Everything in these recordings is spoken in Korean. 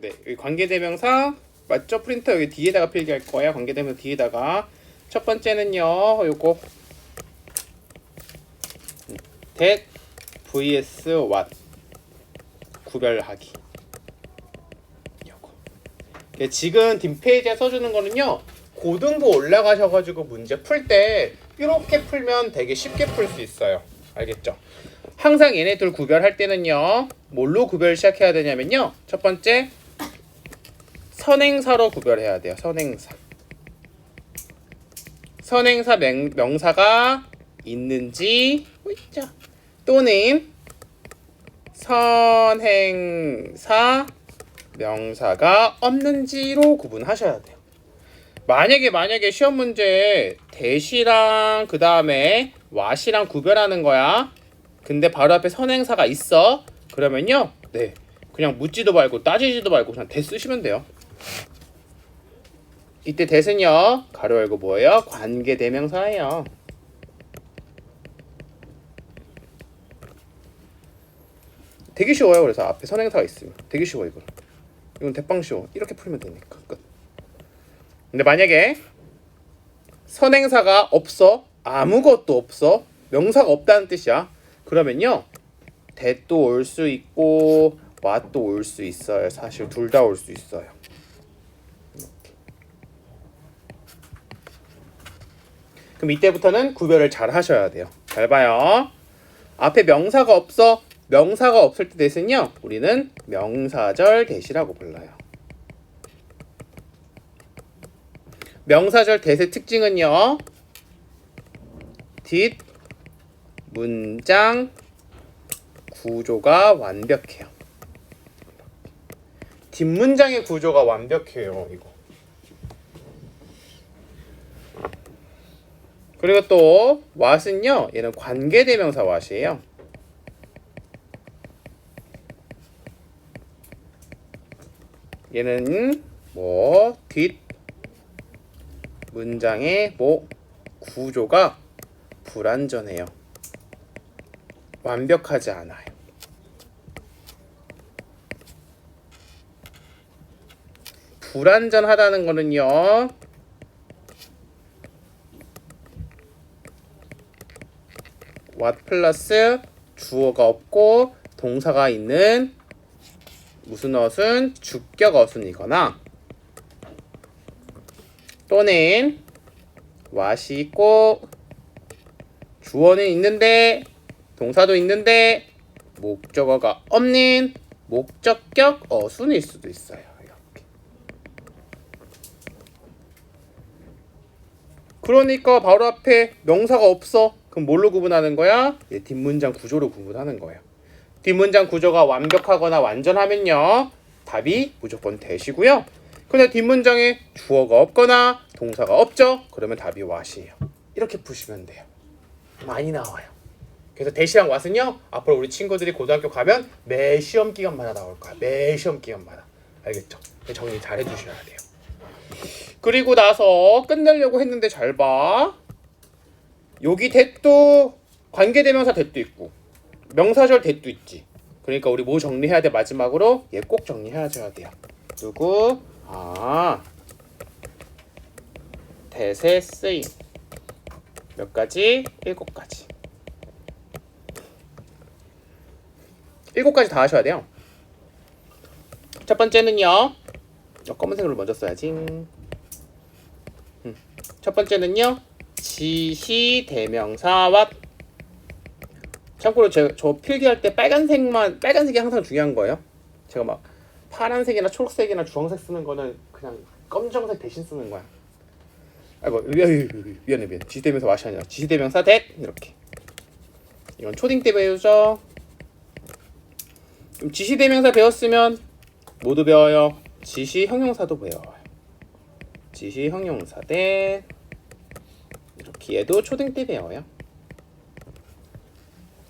네, 여기 관계대명사 맞죠? 프린터 여기 뒤에다가 필기할 거예요. 관계대명사 뒤에다가 첫 번째는요. 요거 that vs what 구별하기. 요거. 예, 지금 뒷페이지에 써주는 거는요. 고등부 올라가셔가지고 문제 풀 때 이렇게 풀면 되게 쉽게 풀 수 있어요. 알겠죠? 항상 얘네 둘 구별할 때는요. 뭘로 구별 시작해야 되냐면요. 첫 번째 선행사로 구별해야 돼요. 선행사. 선행사 명, 명사가 있는지 호이자. 또는 선행사 명사가 없는지로 구분하셔야 돼요. 만약에 만약에 시험 문제 대시랑 그 다음에 와시랑 구별하는 거야. 근데 바로 앞에 선행사가 있어. 그러면요, 네, 그냥 묻지도 말고 따지지도 말고 그냥 대 쓰시면 돼요. 이때 대는요 가로 열고 뭐예요? 관계 대명사예요. 되게 쉬워요. 그래서 앞에 선행사가 있으면 되게 쉬워 이거. 이건 대빵 쉬워. 이렇게 풀면 되니까 끝. 근데 만약에 선행사가 없어 아무것도 없어 명사가 없다는 뜻이야. 그러면요 대도 올 수 있고 왓도 올 수 있어요. 사실 둘 다 올 수 있어요. 그럼 이때부터는 구별을 잘 하셔야 돼요. 잘 봐요. 앞에 명사가 없어. 명사가 없을 때 대신요. 우리는 명사절 대시라고 불러요. 명사절 대세 특징은요. 뒷 문장 구조가 완벽해요. 뒷문장의 구조가 완벽해요. 이거. 그리고 또 what은요. 얘는 관계대명사 what이에요. 얘는 뭐 뒷 문장의 뭐 구조가 불완전해요. 완벽하지 않아요. 불완전하다는 거는요. What 플러스 주어가 없고 동사가 있는 무슨 어순 주격 어순이거나 또는 what이 있고 주어는 있는데 동사도 있는데 목적어가 없는 목적격 어순일 수도 있어요. 이렇게. 그러니까 바로 앞에 명사가 없어. 그럼 뭘로 구분하는 거야? 예, 뒷문장 구조로 구분하는 거예요. 뒷문장 구조가 완벽하거나 완전하면요. 답이 무조건 대시고요. 근데 뒷문장에 주어가 없거나 동사가 없죠? 그러면 답이 what이에요. 이렇게 푸시면 돼요. 많이 나와요. 그래서 대시랑 what은요. 앞으로 우리 친구들이 고등학교 가면 매 시험 기간마다 나올 거야. 매 시험 기간마다. 알겠죠? 정리 잘 해주셔야 돼요. 그리고 나서 끝내려고 했는데 잘 봐. 여기 대도 관계대명사 대도 있고 명사절 대도 있지. 그러니까 우리 뭐 정리해야 돼 마지막으로 얘 꼭 정리해줘야 돼요. 누구? 아 대세 쓰임 몇 가지? 일곱 가지. 일곱 가지 다 하셔야 돼요. 첫 번째는요. 어, 검은색으로 먼저 써야지. 음. 첫 번째는요. 지시 대명사와 참고로 저, 저 필기할 때 빨간색만 빨간색이 항상 중요한 거예요. 제가 막 파란색이나 초록색이나 주황색 쓰는 거는 그냥 검정색 대신 쓰는 거야. 아이고 미안해 미안해 지시대명사 와시 아니라 지시대명사 대 이렇게 이건 초딩 때 배우죠. 지시대명사 배웠으면 모두 배워요. 지시 형용사도 배워요. 지시 형용사 대 이렇게 얘도 초딩 때 배워요.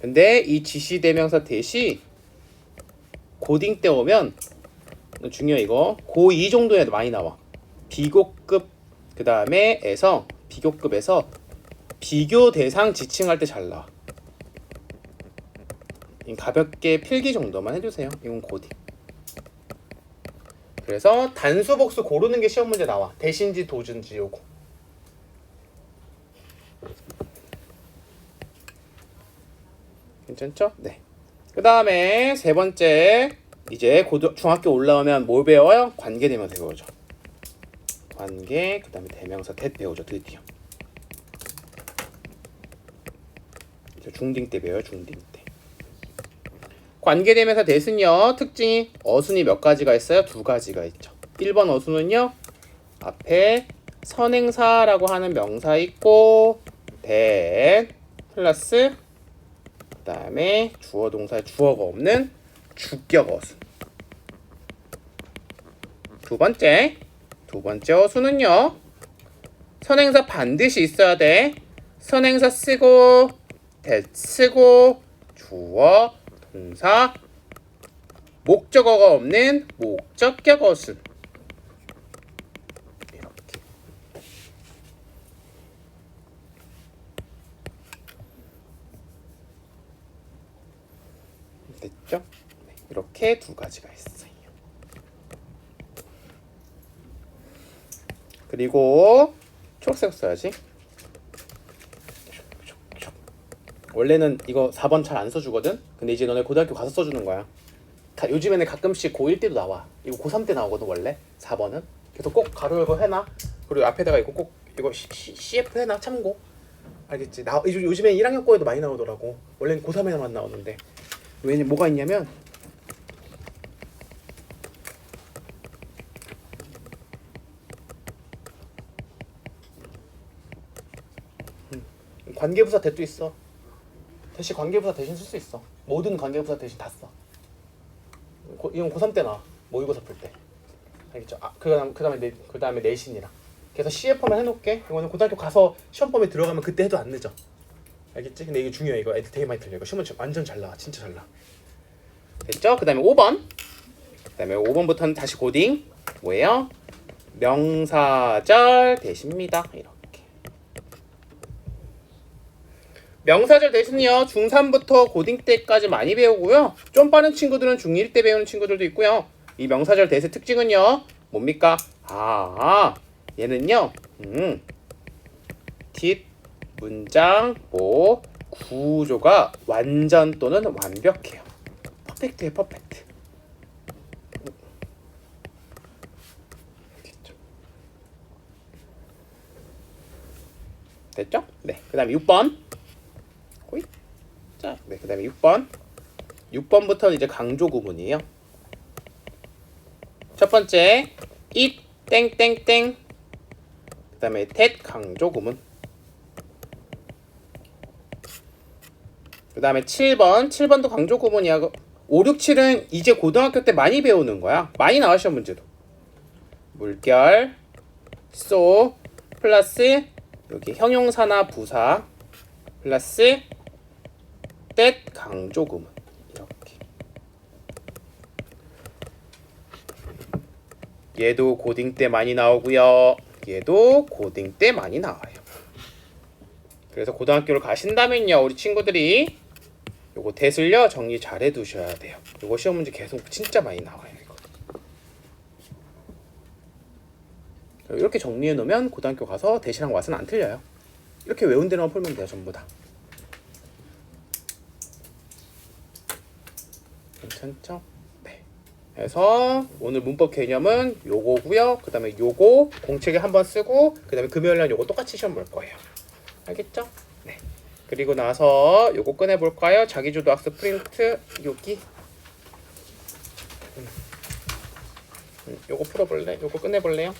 근데 이 지시 대명사 대시 고딩 때 오면 중요해 이거 고2 정도에 많이 나와. 비고급 그 다음에 에서 비교급에서 비교 대상 지칭할 때 잘 나와. 가볍게 필기 정도만 해주세요. 이건 고딩. 그래서 단수 복수 고르는 게 시험 문제 나와. 대신지 도준지 요거. 괜찮죠? 네. 그 다음에 세 번째 이제 고등 중학교 올라오면 뭘 배워요? 관계대명사 배우죠. 관계 그 다음에 대명사 대 배우죠 드디어. 중딩 때 배워요 중딩 때. 관계대명사 대순요 특징이 어순이 몇 가지가 있어요? 두 가지가 있죠. 1번 어순은요 앞에 선행사라고 하는 명사 있고 대 플러스 그 다음에 주어 동사 주어가 없는 주격 어순. 두 번째 두 번째 어순은요 선행사 반드시 있어야 돼. 선행사 쓰고 대 쓰고 주어 동사 목적어가 없는 목적격 어순. 됐죠? 네, 이렇게 두 가지가 있어요. 그리고 초록색 써야지. 원래는 이거 4번 잘 안 써주거든. 근데 이제 너네 고등학교 가서 써주는 거야. 가, 요즘에는 가끔씩 고1 때도 나와. 이거 고3 때 나오거든 원래 4번은. 그래서 꼭 가로 열고 해놔. 그리고 앞에다가 이거 꼭 이거 CF 해놔 참고. 알겠지? 나 요즘 요즘에 1학년 거에도 많이 나오더라고. 원래는 고3에만 나오는데. 왜냐 뭐가 있냐면 음, 관계부사 대도 있어. 대신 관계부사 대신 쓸 수 있어. 모든 관계부사 대신 다 써. 고, 이건 고3 때 나와. 모의고사 풀 때. 알겠죠? 아, 그다음 그다음에 내 그다음에 내신이랑. 그래서 CF만 해놓게. 이거는 고등학교 가서 시험 범위 들어가면 그때 해도 안 늦어. 알겠지? 근데 이게 중요해. 이거 애들 되게 많이 틀려. 이거 시험 문제 완전 잘 나와. 진짜 잘 나와. 됐죠? 그 다음에 5번. 그 다음에 5번부터는 다시 고딩. 뭐예요? 명사절 대신입니다. 이렇게. 명사절 대신은요 중3부터 고딩 때까지 많이 배우고요 좀 빠른 친구들은 중1 때 배우는 친구들도 있고요 이 명사절 대세 특징은요 뭡니까 아 얘는요 음, 뒷 문장 뭐 구조가 완전 또는 완벽해요 퍼펙트해 퍼펙트 됐죠? 네. 그 다음에 6번. 호잇. 자, 네. 그 다음에 6번. 6번부터는 이제 강조 구문이에요. 첫 번째, it, 땡땡땡. 그 다음에 that 강조 구문. 그 다음에 7번. 7번도 강조 구문이야. 5, 6, 7은 이제 고등학교 때 많이 배우는 거야. 많이 나와 시험 문제도. 물결, 쏘, 플러스 여기 형용사나 부사 플러스 때 강조 구문 이렇게 얘도 고딩 때 많이 나오고요 얘도 고딩 때 많이 나와요 그래서 고등학교를 가신다면요 우리 친구들이 요거 대슬려 정리 잘 해두셔야 돼요 요거 시험 문제 계속 진짜 많이 나와요 이거 이렇게 정리해 놓으면 고등학교 가서 대시랑 왓은 안 틀려요. 이렇게 외운 대로만 풀면 돼요, 전부 다. 괜찮죠? 네. 그래서 오늘 문법 개념은 요거고요. 그 다음에 요거 공책에 한번 쓰고 그 다음에 금요일 날 요거 똑같이 시험 볼 거예요. 알겠죠? 네. 그리고 나서 요거 꺼내 볼까요? 자기주도 학습 프린트 여기. 음. 음, 요거 풀어 볼래? 요거 끝내 볼래요?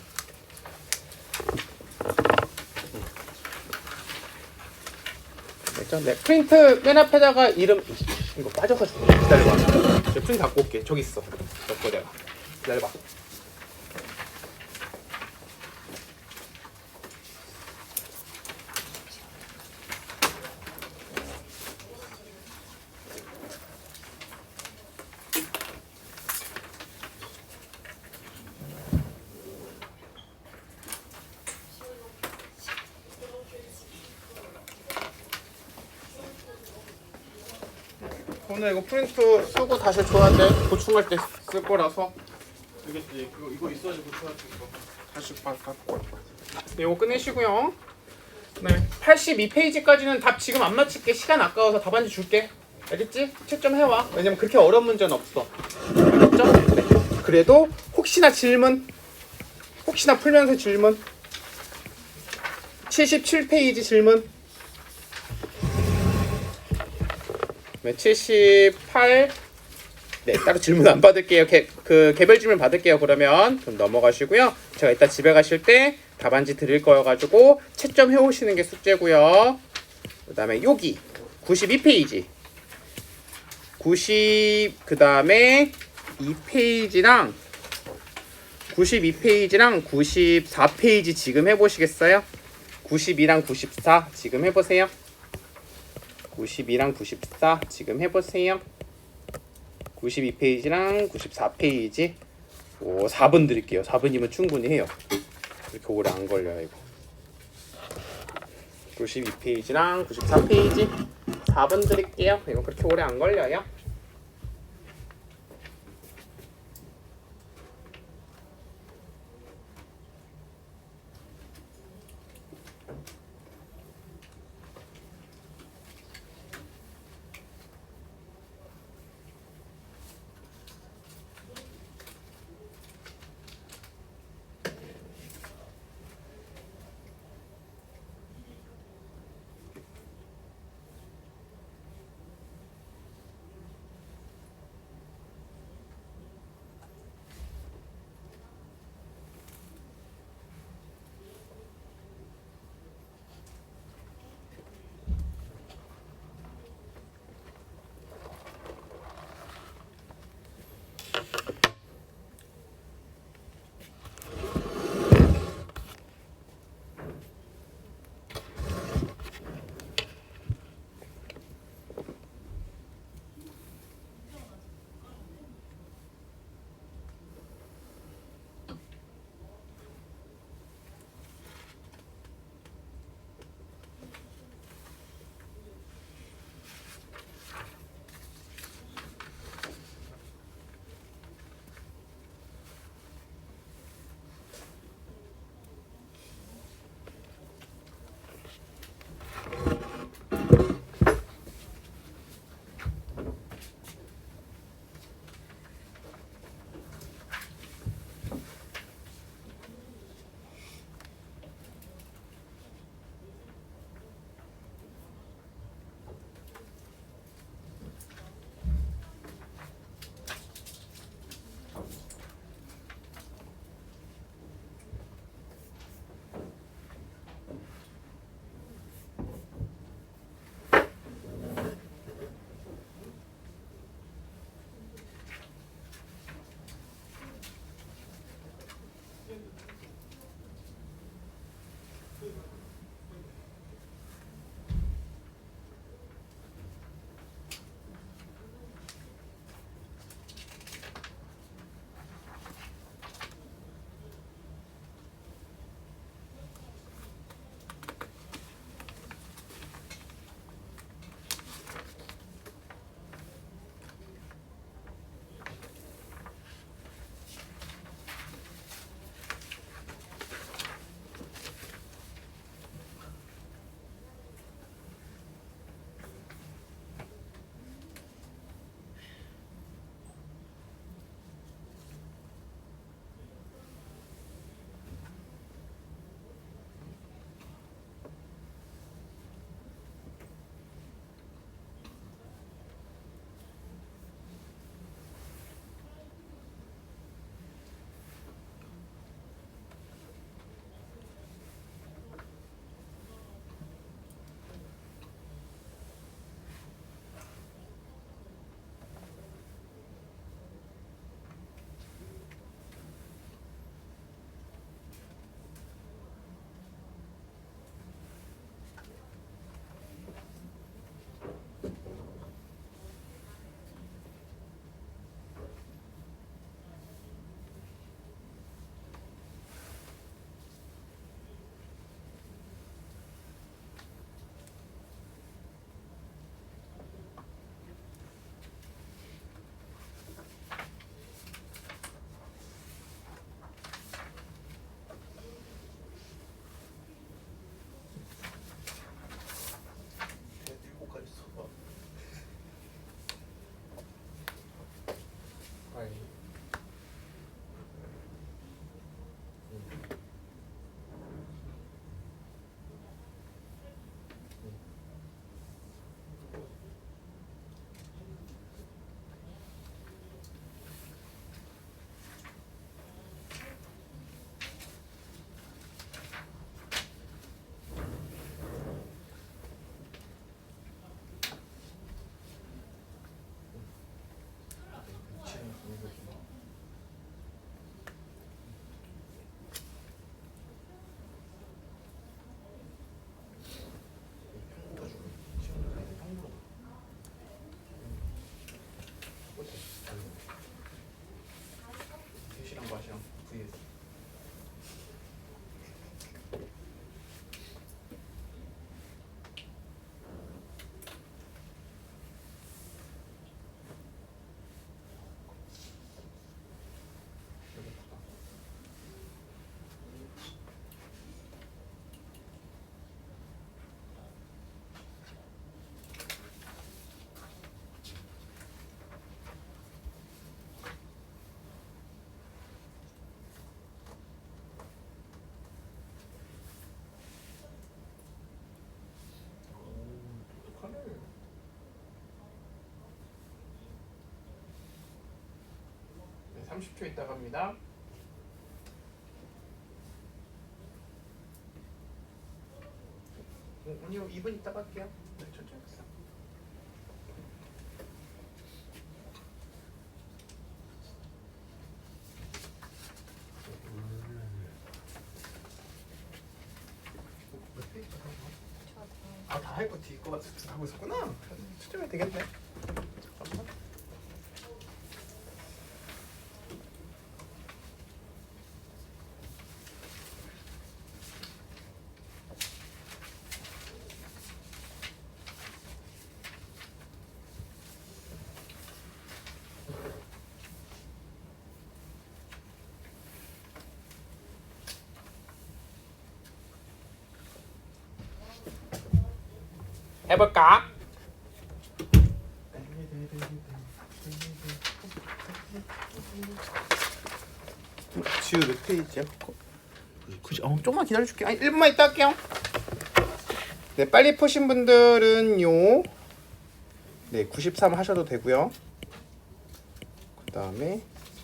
됐죠? 네, 프린트 맨 앞에다가 이름 이거 빠져가지고 기다려봐. 저 프린트 갖고 올게. 저기 있어. 저거 내가 기다려봐. 오늘 이거 프린트 쓰고 다시 줘야 돼. 보충할 때 쓸 거라서. 알겠지? 그거 이거 있어야지 붙여야지 이거. 다시 바, 갖고 올 거야. 네, 이거 끝내시고요. 네, 82페이지까지는 답 지금 안 맞힐게. 시간 아까워서 답안지 줄게. 알겠지? 채점 해와. 왜냐면 그렇게 어려운 문제는 없어. 알겠죠? 네. 그래도 혹시나 질문, 혹시나 풀면서 질문. 77페이지 질문. 네, 78. 네, 따로 질문 안 받을게요. 개, 그 개별 질문 받을게요. 그러면 좀 넘어가시고요. 제가 이따 집에 가실 때 답안지 드릴 거여가지고 채점 해오시는 게 숙제고요. 그 다음에 여기 92페이지. 90 그 다음에 이 페이지랑 92페이지랑 94페이지 지금 해보시겠어요? 92랑 94 지금 해보세요. 92랑 94 지금 해보세요. 92페이지랑 94페이지. 오 4분 드릴게요. 4분이면 충분히 해요. 그렇게 오래 안 걸려요 이거. 92페이지랑 94페이지 4분 드릴게요. 이거 그렇게 오래 안 걸려요 with it. 30초 있다가 합니다. 어, 아니요, 2분 있다가 할게요. 네, 천천히 하세요. 아, 다 할 거 뒤에 거 하고 있었구나. 추첨이 되겠네. 해볼까? 지우 몇 페이지야? 그지? 어, 조금만 기다려줄게. 아니, 1분만 있다 할게요. 네, 빨리 푸신 분들은요. 네, 93 하셔도 되고요. 그 다음에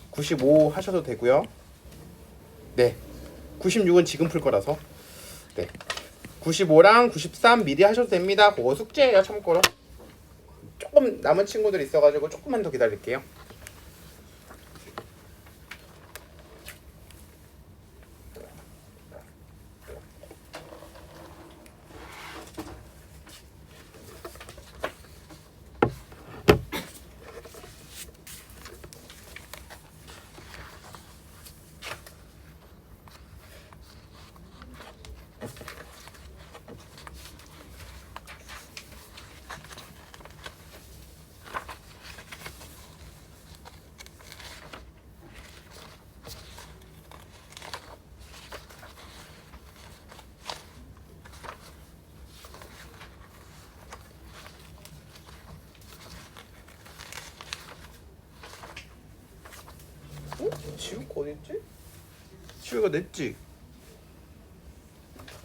95 하셔도 되고요. 네, 96은 지금 풀 거라서. 네, 95랑 93 미리 하셔도 됩니다. 그거 숙제예요, 참고로. 조금 남은 친구들 있어가지고 조금만 더 기다릴게요. 어? 지우가 어딨지? 지우가 냈지?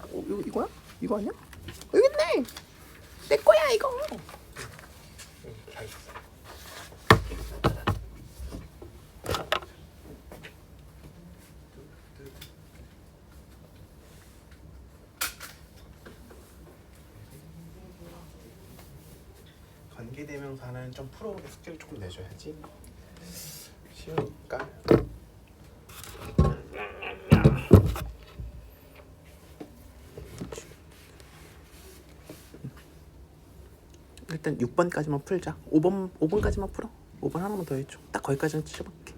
어, 이거, 이거야? 이거 아니야? 어, 여기 있네! 내 거야 이거! 응, 다 있어. 관계대명사는 좀 풀어보게 숙제를 조금 내줘야지 쉬우니까 일단 6번까지만 풀자 5번 5번까지만 풀어 5번 하나만 더 해줘 딱 거기까지는 치셔볼게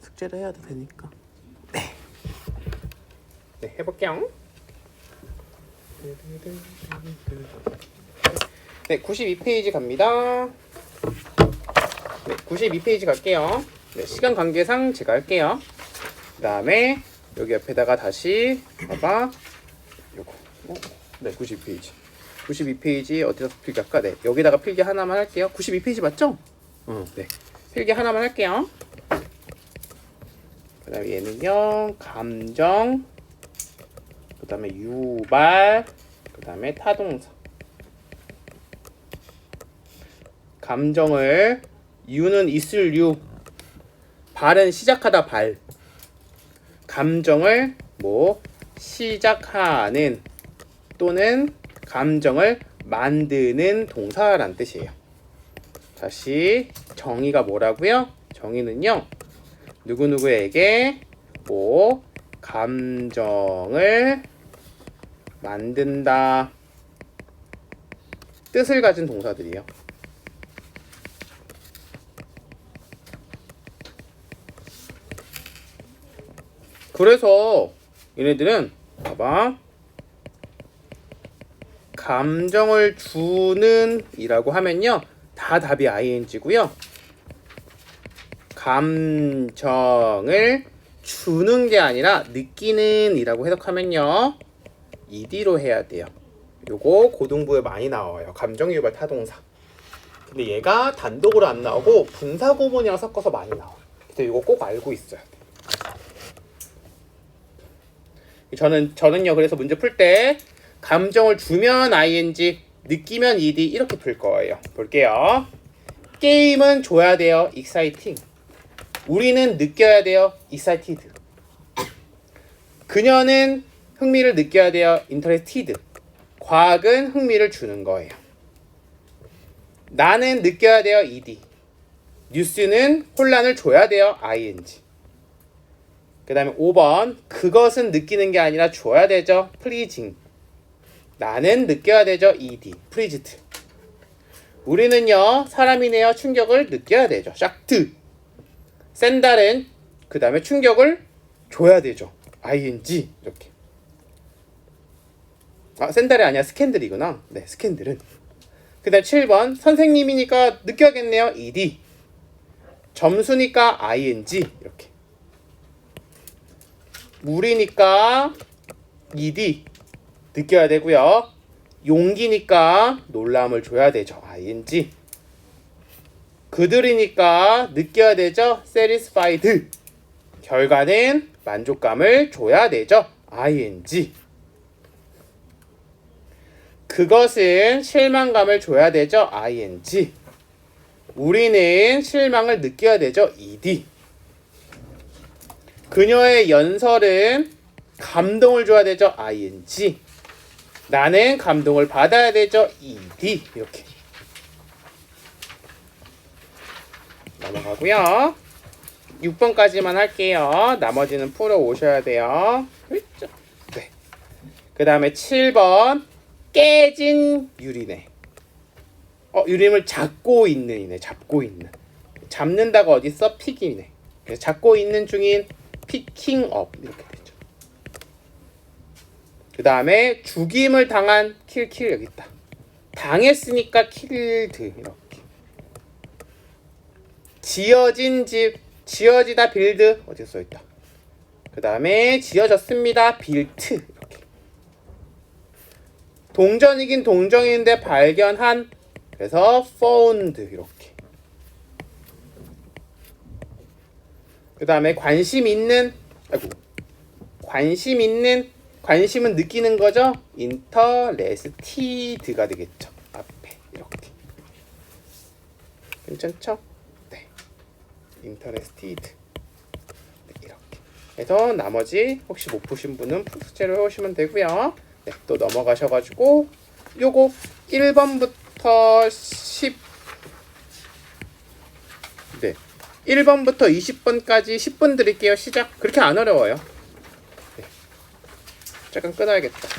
숙제를 해야 되니까 네, 네 해볼게요 네 92페이지 갑니다 네, 92페이지 갈게요. 네, 시간 관계상 제가 할게요. 그 다음에 여기 옆에다가 다시 봐봐. 요거. 어? 네, 92페이지. 92페이지 어디다 필기 할까? 네, 여기다가 필기 하나만 할게요. 92페이지 맞죠? 어, 네. 필기 하나만 할게요. 그 다음에 얘는요, 감정, 그 다음에 유발, 그 다음에 타동사. 감정을 유는 있을 유 발은 시작하다 발 감정을 뭐 시작하는 또는 감정을 만드는 동사란 뜻이에요. 다시 정의가 뭐라고요? 정의는요. 누구누구에게 뭐 감정을 만든다 뜻을 가진 동사들이요. 그래서 얘네들은 봐봐. 감정을 주는 이라고 하면요. 다 답이 ing고요. 감정을 주는 게 아니라 느끼는 이라고 해석하면요. ed로 해야 돼요. 요거 고등부에 많이 나와요. 감정 유발 타동사. 근데 얘가 단독으로 안 나오고 분사 구문이랑 섞어서 많이 나와요. 그래서 이거 꼭 알고 있어야 돼. 저는 저는요. 그래서 문제 풀때 감정을 주면 ing, 느끼면 ed 이렇게 풀 거예요. 볼게요. 게임은 줘야 돼요. exciting. 우리는 느껴야 돼요. excited. 그녀는 흥미를 느껴야 돼요. interested. 과학은 흥미를 주는 거예요. 나는 느껴야 돼요. ed. 뉴스는 혼란을 줘야 돼요. ing. 그 다음에 5번 그것은 느끼는 게 아니라 줘야 되죠. pleasing. 나는 느껴야 되죠. ed. pleased. 우리는요 사람이네요 충격을 느껴야 되죠. 샥트. 샌달은 그 다음에 충격을 줘야 되죠. ing 이렇게. 아 샌달이 아니야 스캔들이구나. 네 스캔들은. 그 다음 7번 선생님이니까 느껴야겠네요. ed. 점수니까 ing 이렇게. 물이니까 ed 느껴야 되고요. 용기니까 놀람을 줘야 되죠. ing. 그들이니까 느껴야 되죠. satisfied. 결과는 만족감을 줘야 되죠. ing. 그것은 실망감을 줘야 되죠. ing. 우리는 실망을 느껴야 되죠. ed. 그녀의 연설은 감동을 줘야 되죠. ing. 나는 감동을 받아야 되죠. ed. 이렇게. 넘어가고요. 6번까지만 할게요. 나머지는 풀어 오셔야 돼요. 그렇죠? 네. 그 다음에 7번 깨진 유리네. 어, 유림을 잡고 있는 이네. 잡고 있는. 잡는다가 어디 있어? 픽이네. 잡고 있는 중인 피킹업 이렇게. 그 다음에 죽임을 당한 킬킬 여기 있다. 당했으니까 킬드 이렇게. 지어진 집 지어지다 빌드 어디 써 있다. 그 다음에 지어졌습니다 빌트 이렇게. 동전이긴 동정인데 발견한 그래서 found 이렇게. 그 다음에 관심 있는 아이고 관심 있는 관심은 느끼는 거죠. 인터레스티드가 되겠죠. 앞에 이렇게 괜찮죠? 네, 인터레스티드 네, 이렇게 해서 나머지 혹시 못 푸신 분은 푸스제로 해오시면 되고요. 네, 또 넘어가셔가지고 요거 1번부터 10 네. 1번부터 20번까지 10분 드릴게요. 시작. 그렇게 안 어려워요. 네. 잠깐 끊어야겠다.